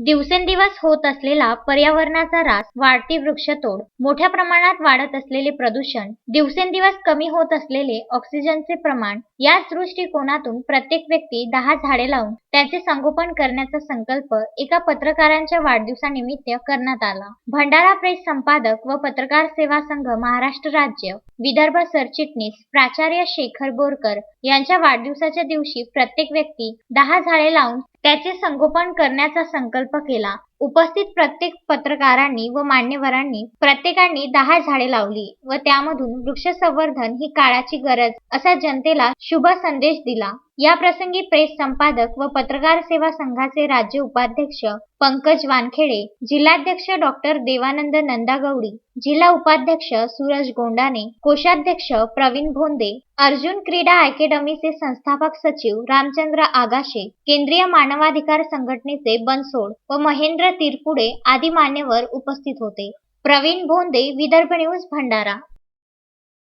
दिवसेंदिवस होत असलेला पर्यावरणाचा ऱ्हास वाढती वृक्षतोड मोठ्या प्रमाणात वाढत असलेले प्रदूषण दिवसेंदिवस कमी होत असलेले ऑक्सिजनचे प्रमाण याच दृष्टिकोनातून प्रत्येक व्यक्ती दहा झाडे लावून त्याचे संगोपन करण्याचा संकल्प एका पत्रकारांच्या वाढदिवसानिमित्त करण्यात आला. भंडारा प्रेस संपादक व पत्रकार सेवा संघ महाराष्ट्र राज्य विदर्भ सरचिटणीस प्राचार्य शेखर बोरकर यांच्या वाढदिवसाच्या दिवशी प्रत्येक व्यक्ती दहा झाडे लावून त्याचे संगोपन करण्याचा संकल्प केला. उपस्थित प्रत्येक पत्रकारांनी व मान्यवरांनी प्रत्येकाने दहा झाडे लावली व त्यामधून वृक्ष संवर्धन ही काळाची गरज असा जनतेला शुभ संदेश दिला. या प्रसंगी प्रेस संपादक व पत्रकार सेवा संघाचे राज्य उपाध्यक्ष पंकज वानखेडे जिल्हाध्यक्ष डॉक्टर देवानंद नंदागौडी जिल्हा उपाध्यक्ष सूरज गोंडाने कोषाध्यक्ष प्रवीण भोंदे अर्जुन क्रीडा अकॅडमीचे संस्थापक सचिव रामचंद्र आगाशे केंद्रीय मानवाधिकार संघटनेचे बनसोड व महेंद्र तिरपुडे आदी मान्यवर उपस्थित होते. प्रवीण भोंदे विदर्भ न्यूज भंडारा.